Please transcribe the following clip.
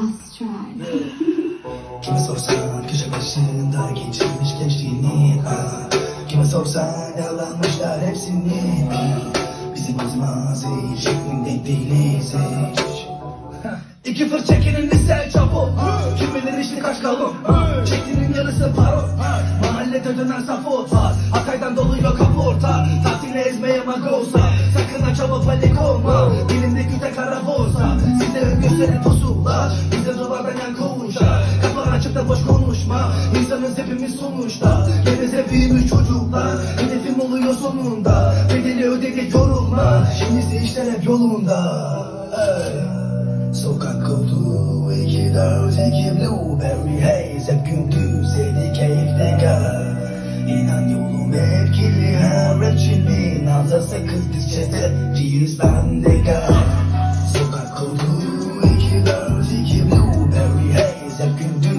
last try. Kime sorsan köşe başında geçirmiş gençliğini ah. Kime sorsan yalanmışlar hepsini ah. Bizi bozmaz hiç denk değiliz hiç İki fır çekinin lise çapı Kim bilir işte kaç kalın Çektiğinin yarısı paro Mahallede dönen safot var Hatay'dan doluyor kaporta Tatile ezmeye magosa Sakın ha çaba panik olma Dilinde küte kara borsa Size gösterin pusula Bize dolardan yan kovuşa Kafanı açıp da boş konuşma. İnsanız hepimiz sonuçta Geveze büyümüş çocuklar. Hedefim oluyor sonunda Bedeli ödedik yorulma. Şimdisi işler hep yolunda. Ey. Sokak kodu iki dört iki blueberry haze Hep gündüz yedi keyifli gel İnan yolum hep kirli her rapçinin Ağza sakız diz çete Reels bende gel that can do